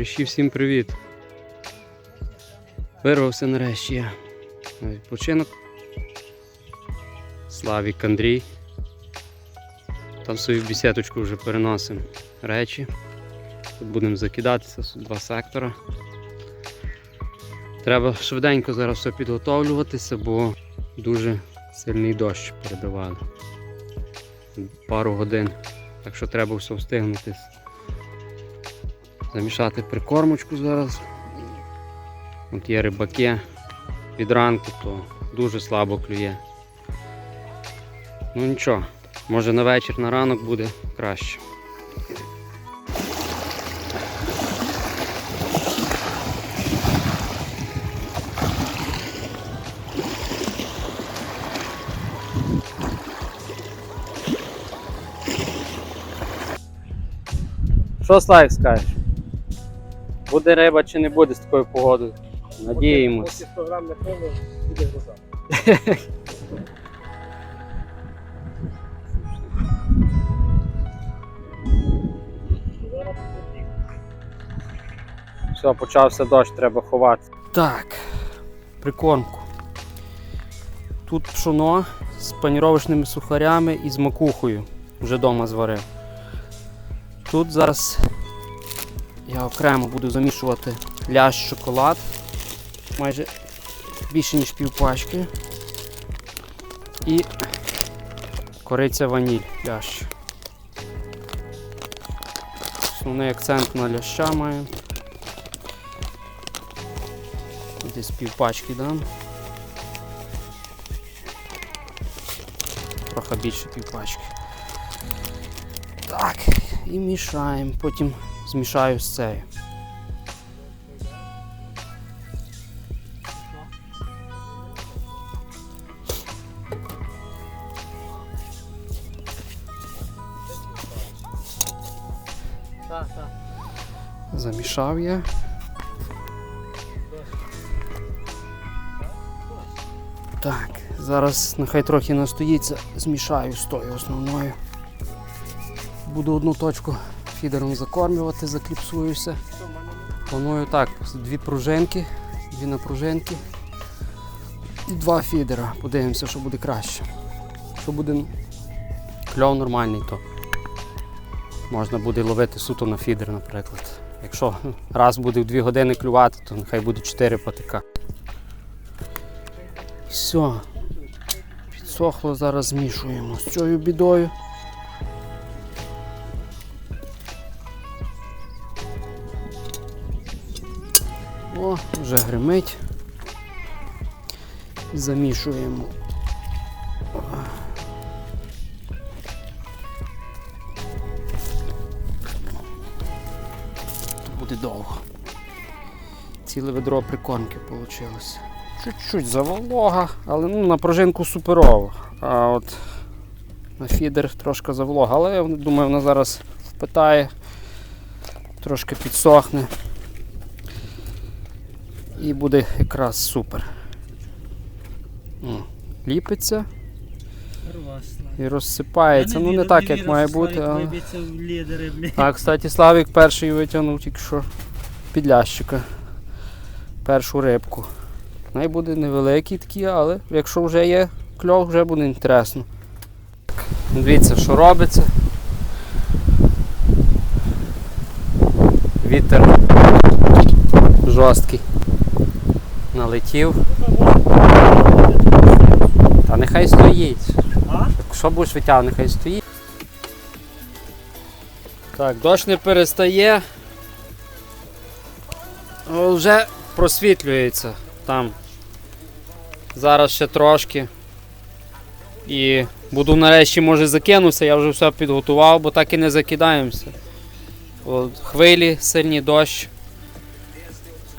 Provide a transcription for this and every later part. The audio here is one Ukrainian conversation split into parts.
Товариші, всім привіт! Вирвався нарешті я на відпочинок. Славік Андрій. Там свою бісеточку вже переносимо речі. Тут будемо закидатися, два сектора. Треба швиденько зараз все підготовлюватися, бо дуже сильний дощ передавали. Пару годин. Так що треба все встигнути замішати прикормочку зараз. От є рибаки від ранку, то дуже слабо клює. Ну нічого, може на вечір, на ранок буде краще. Що Слайк скажеш? Буде риба чи не буде з такою погодою? Надіємось. Програмне коло буде гроза. Все, почався дощ, треба ховати. Так, прикормку. Тут пшоно з паніровочними сухарями і з макухою. Вже вдома зварив. Тут зараз я окремо буду замішувати лящ шоколад. Майже більше ніж півпачки. І кориця ваніль лящ. Основний акцент на ляща маю. Десь півпачки дам. Трохи більше півпачки. Так, і мішаємо, потім змішаю з цією. Замішав я. Так, зараз нехай трохи настоїться, змішаю з тою основною. Буду одну точку фідером закормлювати, закліпсуюся. Планую так, дві пружинки, дві напружинки і два фідера. Подивимося, що буде краще. Що буде кльов нормальний, то можна буде ловити суто на фідер, наприклад. Якщо раз буде в 2 години клювати, то нехай буде 4 патика. Все. Підсохло, зараз змішуємо з цією бідою. О, вже гримить. Замішуємо. Буде довго. Ціле ведро прикормки вийшло. Чуть-чуть заволога, але ну, на пружинку суперово. А от на фідер трошки заволога. Але я думаю, вона зараз впитає, трошки підсохне. І буде якраз супер. Ліпиться і розсипається. Ну не так, як має бути. Виб'ється лідери. А, кстати, Славік перший витягнув тільки що підлящика. Першу рибку. Най буде невеликий такий, але якщо вже є кльов, вже буде інтересно. Дивіться, що робиться. Вітер жорсткий. Налетів. Та нехай стоїть. Якщо будеш витягувати, нехай стоїть. Так, дощ не перестає. Вже просвітлюється там. Зараз ще трошки. І буду нарешті може закинутися, я вже все підготував, бо так і не закидаємося. От, хвилі, сильний дощ.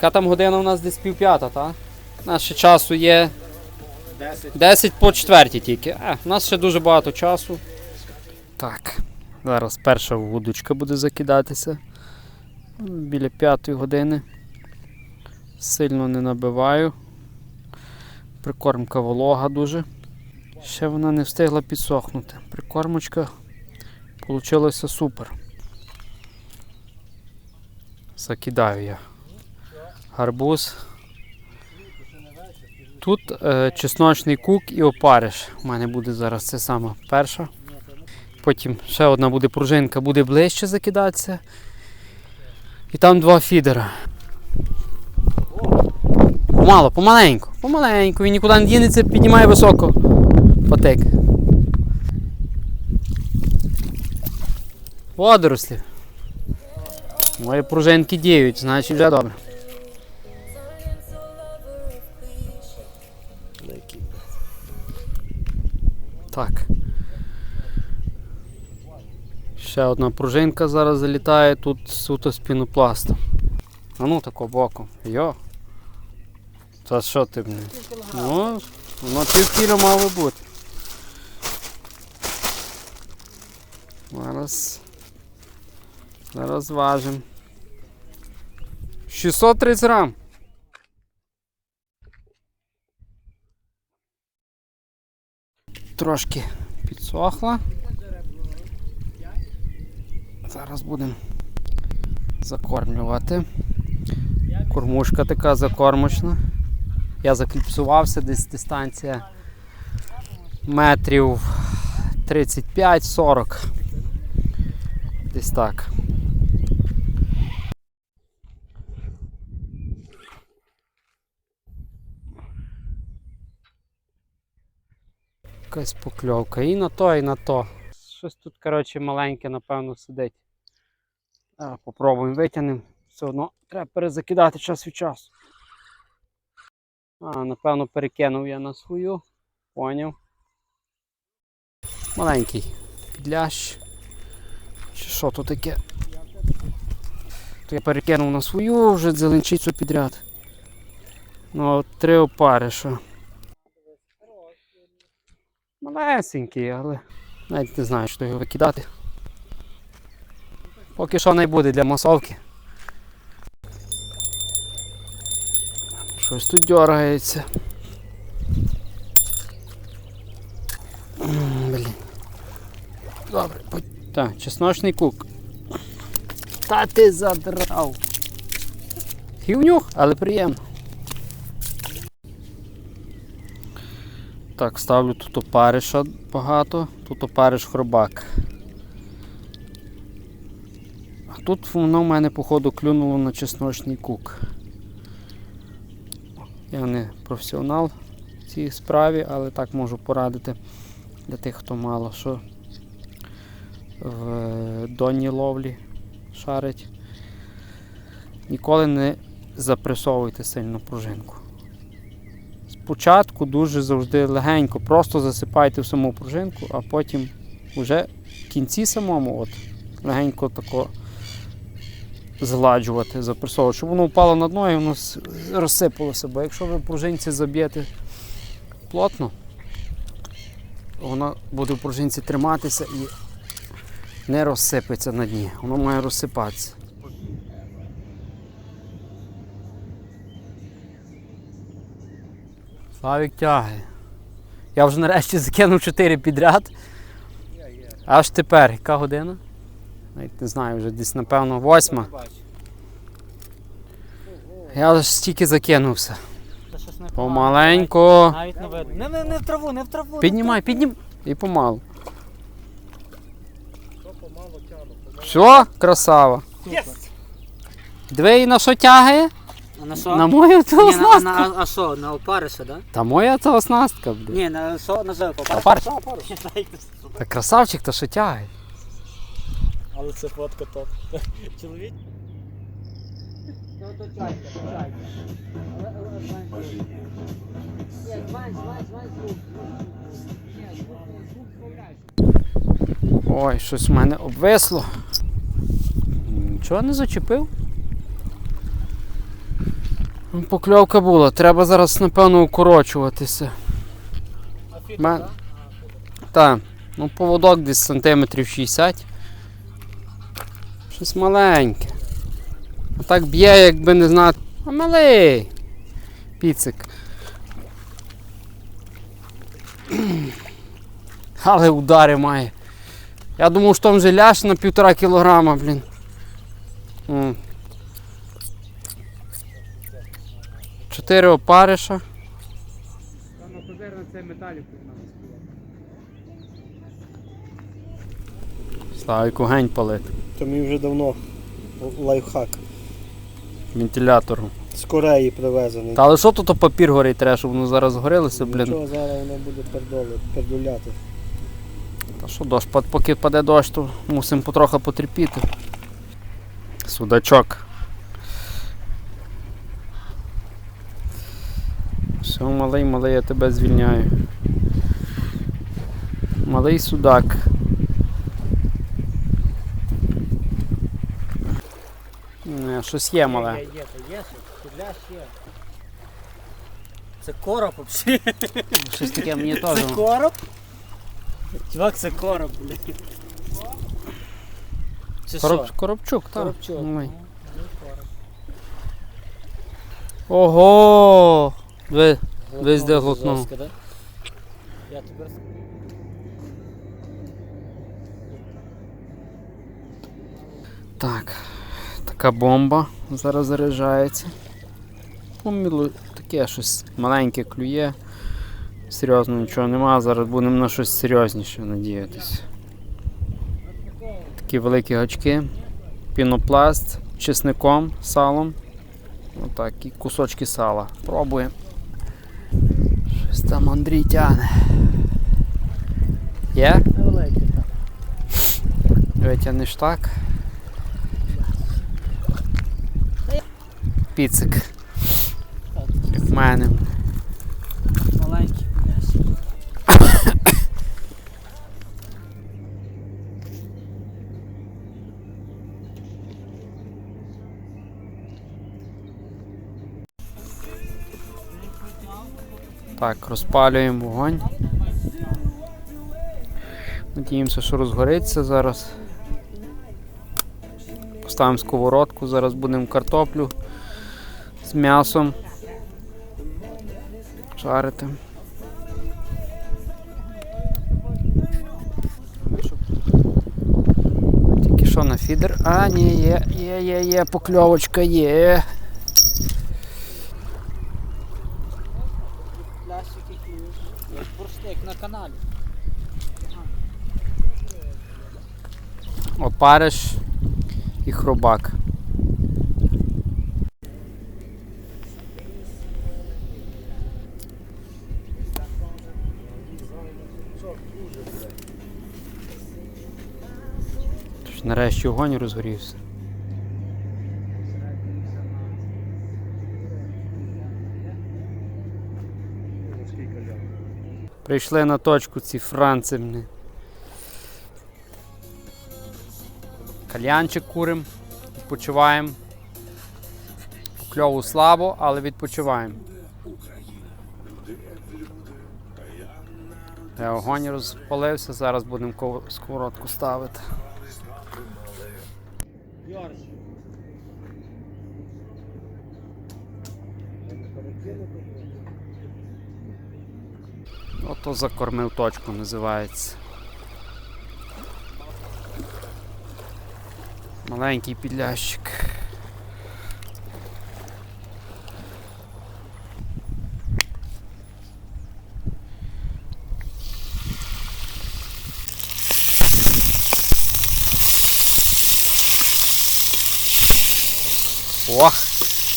Яка там година у нас десь півп'ята, так? У нас ще часу є 10 по четвертій тільки. А, у нас ще дуже багато часу. Так, зараз перша вудочка буде закидатися. Біля п'ятої години. Сильно не набиваю. Прикормка волога дуже. Ще вона не встигла підсохнути. Прикормочка вийшла супер. Закидаю я. Гарбуз. Тут е, чесночний кук і опариш. У мене буде зараз це саме перша. Потім ще одна буде пружинка, буде ближче закидатися. І там два фідера. Помало, помаленьку, помаленьку. Він нікуди не дінеться, піднімає високо. Потек. Водорослі. Мої пружинки діють, значить вже добре. Так. Ще одна пружинка зараз залітає, тут суто з пінопласту. А ну тако боком. Йо. Та що ти мені? Ну, воно пів кіля мало бути. Зараз. Зараз важим. 630 грам. Трошки підсохла. Зараз будемо закормлювати. Кормушка така закормочна. Я закліпсувався, десь дистанція метрів 35-40. Десь так. Якась покльовка. І на то, і на то. Щось тут, коротше, маленьке, напевно, сидить. Попробуємо витягнемо. Все одно треба перезакидати час від часу. А, напевно, перекинув я на свою. Поняв. Маленький підлящ. Чи що то таке? То я перекинув на свою, вже зеленчицю підряд. Ну, три опариша. Малесенький, але навіть не знаю, що його викидати. Поки що не буде для масовки. Щось тут дергається. Блін. Добре, по- так, чесночний кук. Та ти задрав. Хівнюх, але приємно. Так, ставлю тут опариша багато, тут опариш хробак. А тут воно в мене, походу, клюнуло на чесночний кук. Я не професіонал в цій справі, але так можу порадити для тих, хто мало що в донній ловлі шарить. Ніколи не запресовуйте сильно пружинку. Спочатку дуже завжди легенько, просто засипайте в саму пружинку, а потім вже в кінці самому от, легенько тако згладжувати, запресовувати, щоб воно впало на дно і воно розсипалося. Бо якщо ви пружинці заб'єте плотно, воно буде в пружинці триматися і не розсипеться на дні. Воно має розсипатися. Славік тягає. Я вже нарешті закинув 4 підряд. Аж тепер, яка година? Навіть не знаю, вже десь напевно восьма. Я лише стільки закинувся. Помаленьку. Навіть не видно. Не, не, не в траву, не в траву. Піднімай, піднімай. І помалу. Все, красава. Диви, і на що тягає? На що? На мою ту Ні, на, оснастку. на, а що, на опариша, да? Та моя та оснастка, блін. Ні, на що, на жовту. Опариш? опариш. Та красавчик, то що тягає. Але це фотка топ. Чоловік? Ой, щось в мене обвисло. Нічого не зачепив. Ну, Покльовка була. Треба зараз, напевно, укорочуватися. Мен- Так, ну поводок десь сантиметрів 60. Щось маленьке. А так б'є, якби не знати. А малий. Піцик. Але удари має. Я думав, що там же ляж на півтора кілограма, блін. Чотири опариша. Там на це металіку Славіку гень палити. То мені вже давно лайфхак. Вентилятором. З Кореї привезений. Та але що тут папір горить треба, щоб воно зараз згорілося, блін. Нічого, зараз воно буде пердоли, пердуляти. Та що дощ, поки паде дощ, то мусимо потроху потерпіти. Судачок. Все, малий, малий, я тебе звільняю. Малий судак. Не, щось є мале. Є, є, та є, підляш є. Це короб взагалі. Щось таке мені теж. Це короб? Чувак, це короб, блядь. Це Короб, що? коробчук, так. Коробчук. Малий. Ну, короб. Ого! Ви, Весь де Глотнув? Я тепер Так, така бомба зараз заряджається. Поміло таке щось маленьке клює. Серйозно нічого нема, зараз будемо на щось серйозніше надіятися. Такі великі гачки, пінопласт, чесником, салом. Отак, і кусочки сала. Пробуємо. Там Андрій тягне. Є? Витягнеш. Піцик. Як в. Так, розпалюємо вогонь. Надіємося, що розгориться зараз. Поставимо сковородку, зараз будемо картоплю з м'ясом. Жарити. Тільки що на фідер? А, ні, є, є, є, є, покльовочка є. Опариш і хробак. Нарешті огонь розгорівся. Прийшли на точку ці франци. Кальянчик курим, відпочиваємо. Кльову слабо, але відпочиваємо. Огонь розпалився, зараз будемо ков- сковородку ставити. Ото закормив точку називається. Маленький підлящик. Ох,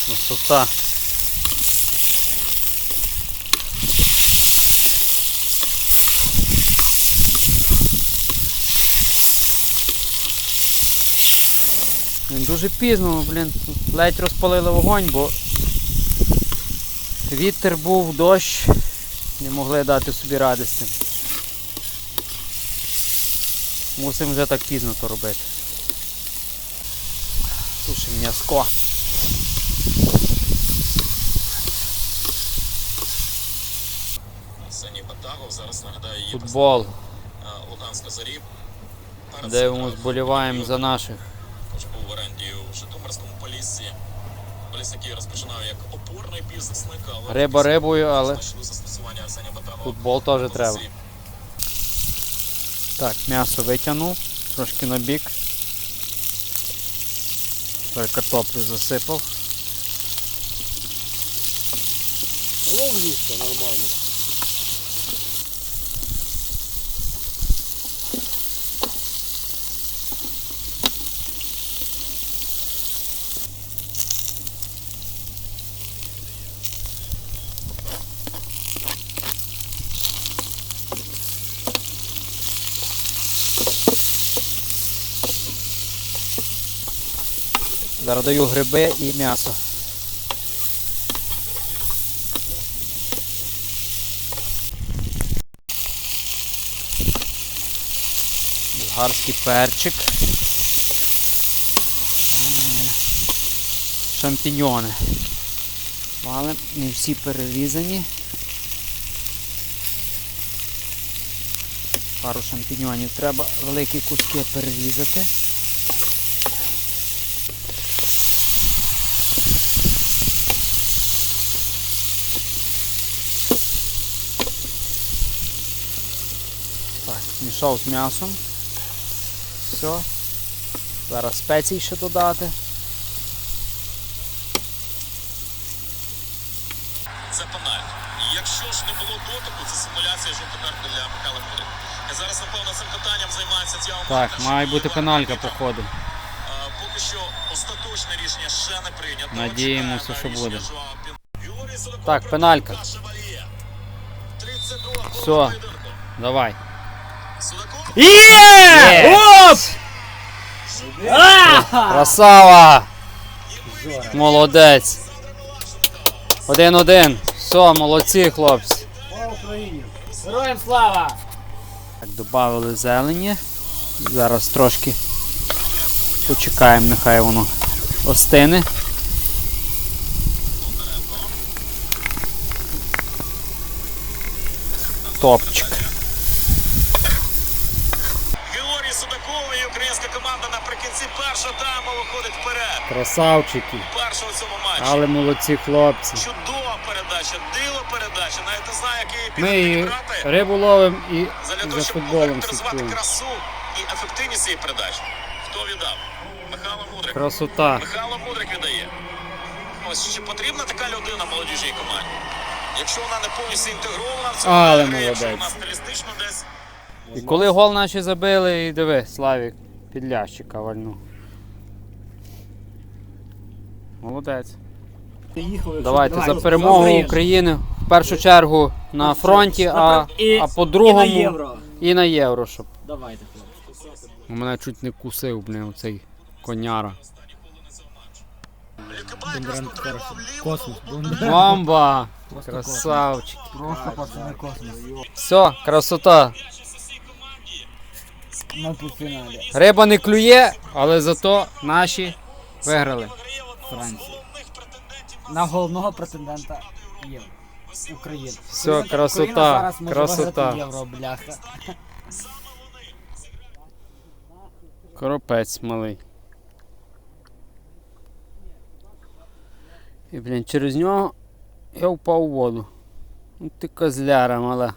красота. Дуже пізно, блін, ледь розпалили вогонь, бо вітер був, дощ, не могли дати собі цим. Мусимо вже так пізно то робити. Нагадаю її Футбол. е, Луганська Зорі. Перед Дивимось, боліваємо за наших. Також був в оренді у Житомирському поліссі. Поліс, який розпочинав як опорний бізнесник, але Риба рибою, але застосування Арсенія Батагова. футбол теж треба. Так, м'ясо витягнув, трошки на бік. Той картоплю засипав. Ловлюся нормально. Зараз даю гриби і м'ясо. Болгарський перчик. Шампіньони. Але не всі перерізані. Пару шампіньонів треба великі куски перерізати. З м'ясом. Все. Зараз спецій ще додати. Це пенальт. Якщо ж не було дотику, це симуляція жовтокарти для Михайла Мудрика. Зараз, напевно, цим питанням займається Тіаго Так, має бути пеналька, походу. Поки що остаточне рішення ще не прийнято. Надіємося, що буде. Так, пеналька. Лука Шевальє. 32 хвилина Все. Давай. Є! Оп! Красава! Молодець. Один-один. Все, молодці, хлопці. Слава Україні! Героям слава! Так, додали зелені. Зараз трошки почекаємо, нехай воно остине. Топчик. Українська команда наприкінці першого тайму виходить вперед. Красавчики. Першого в цьому матчі. Але молодці хлопці. Чудова передача, диво передача. Навіть не знаю, який Ми і рибу ловимо і за футболом слідкуємо. красу і ефективність цієї передачі. Хто віддав? Михайло Мудрик. Красота. Михайло Мудрик віддає. Ось чи потрібна така людина молодіжній команді? Якщо вона не повністю інтегрована в гру, якщо вона стилістично десь І коли гол наші забили, і диви, Славік під лящика вальнув. Молодець. Їхали, Давайте Давай. за перемогу. України. В першу чергу на фронті, а, І- а по-другому на і на євро, щоб. Давайте, хлопці. Мене чуть не кусив, блин, оцей коняра. Бомба! Красавчик. Просто пацани космос. Все, красота. На півфіналі. Риба не клює, але зато наші виграли. Франція. На головного претендента євро. України. Все, Україна- красота, Україна зараз може красота. виграти євро, бляха. Коропець малий. І, блін, через нього я впав у воду. Ну ти козляра мала.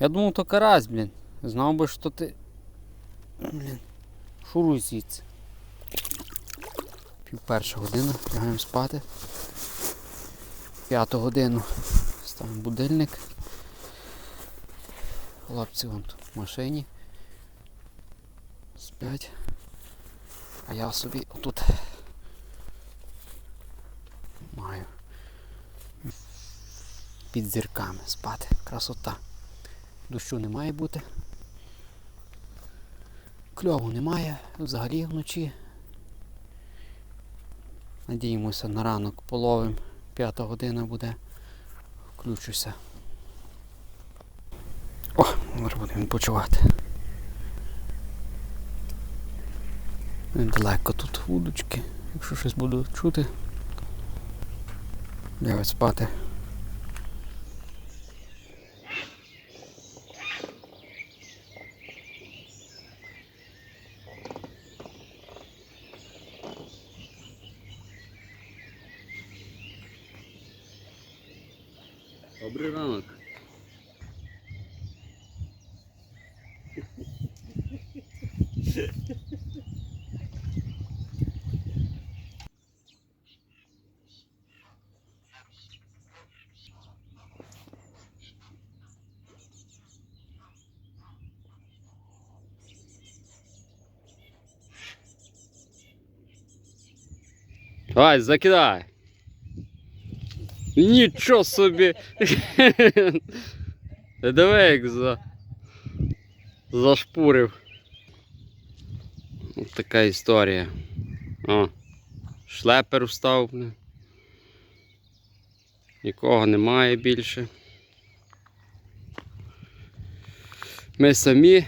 Я думав, то карась, блін. Знав би, що ти. Блін. Шуруй звідси. Пів перша година, лягаємо спати. П'яту годину. Ставимо будильник. Хлопці вон тут в машині. Спять. А я собі отут маю під зірками спати. Красота. Дощу не має бути. Кльову немає взагалі вночі. Надіємося на ранок половим. П'ята година буде. Включуся. О, зараз будемо почувати. Далеко тут вудочки. Якщо щось буду чути. Лягать спати. Давай, закидай. Нічого собі. Диви, як за... зашпурив. Ось така історія. О, шлепер встав. Нікого немає більше. Ми самі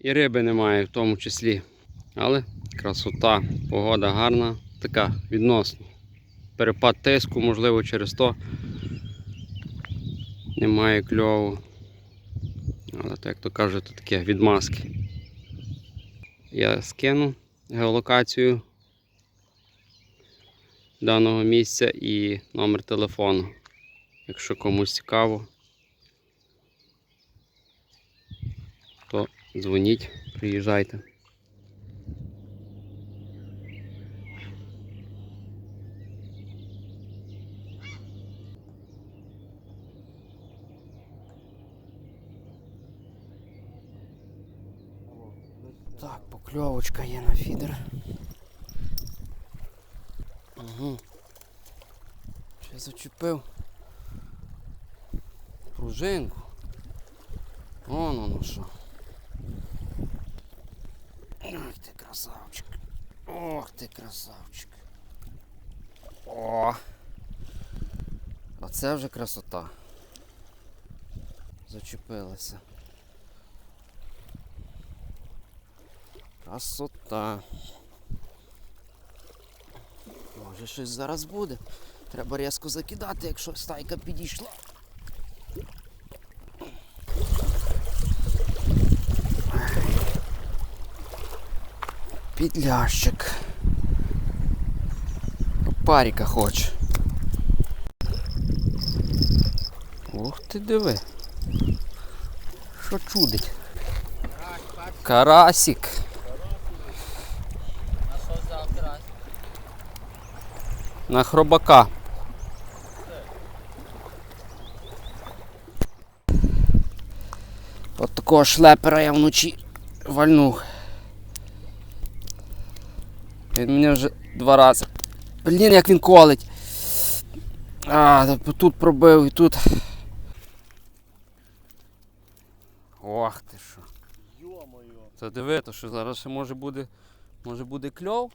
і риби немає в тому числі. Але красота, погода гарна, така відносно. Перепад тиску, можливо, через то немає кльову. Але так то кажуть, то таке відмазки. Я скину геолокацію даного місця і номер телефону. Якщо комусь цікаво, то дзвоніть, приїжджайте. Так, покльовочка є на фідер. Угу. Ще зачепив пружинку. Вон воно що. Ах ти красавчик. Ох ти красавчик. О! Оце вже красота. Зачепилася. Красота. Може щось зараз буде. Треба різко закидати, якщо стайка підійшла. Підлящик. Паріка хоче. Ух ти диви. Що чудить? Карасик. А що за крас? На хробака. От такого шлепера я вночі вальнув. Він мене вже два рази. Блін, як він колить. А, тут пробив і тут. Ох ти що. Йо-моє. Та диви, то що зараз ще може буде. Може буде кльов.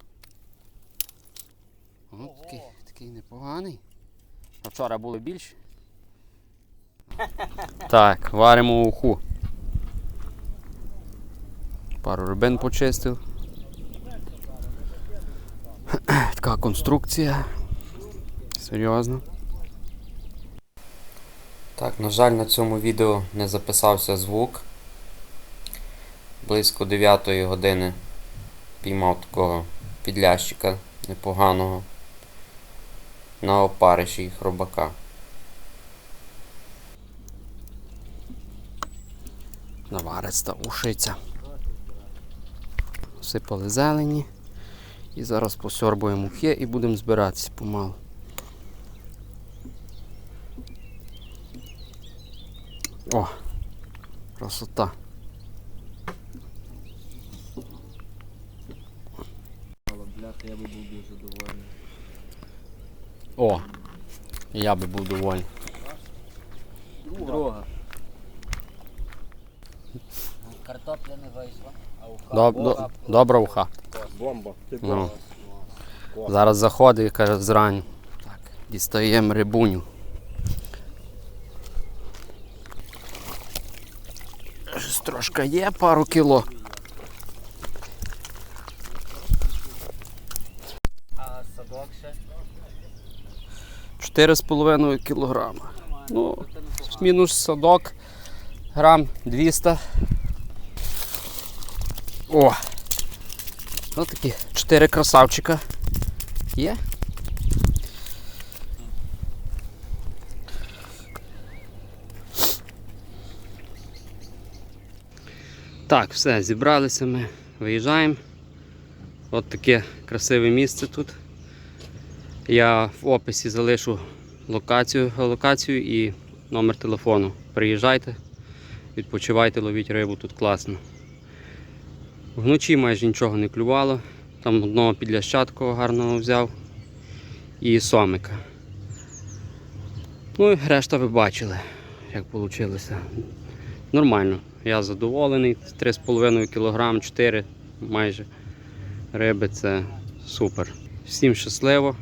О, такий, такий непоганий. А вчора було більше. Так, варимо уху. Пару рибин почистив. Така конструкція. Серйозно. Так, на жаль, на цьому відео не записався звук. Близько 9 години піймав такого підлящика непоганого на опариші хробака. Навариста ушиця. Всипали зелені. І зараз посьорбуємо мухи і будемо збиратися помалу. О! Красота! Бляха, я би був дуже довольний. О! Я би був довольний. Друга. Картопля не вийшла, а уха. Доб, до, добра уха. Бомба. Ну. Зараз заходить і каже зранку. Так, дістаємо рибуню. Щось трошки є, пару кіло. А садок ще? 4,5 кілограма. Ну, мінус садок, грам 200. О! Ось такі 4 красавчика. Є? Так, все, зібралися ми, виїжджаємо. От таке красиве місце тут. Я в описі залишу локацію, локацію і номер телефону. Приїжджайте, відпочивайте, ловіть рибу, тут класно. Вночі майже нічого не клювало. Там одного підляща гарного взяв. і сомика. Ну і решта ви бачили, як вийшло. Нормально. Я задоволений. 3,5 кг, 4 майже риби це супер. Всім щасливо,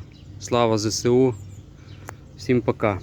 слава ЗСУ, всім пока.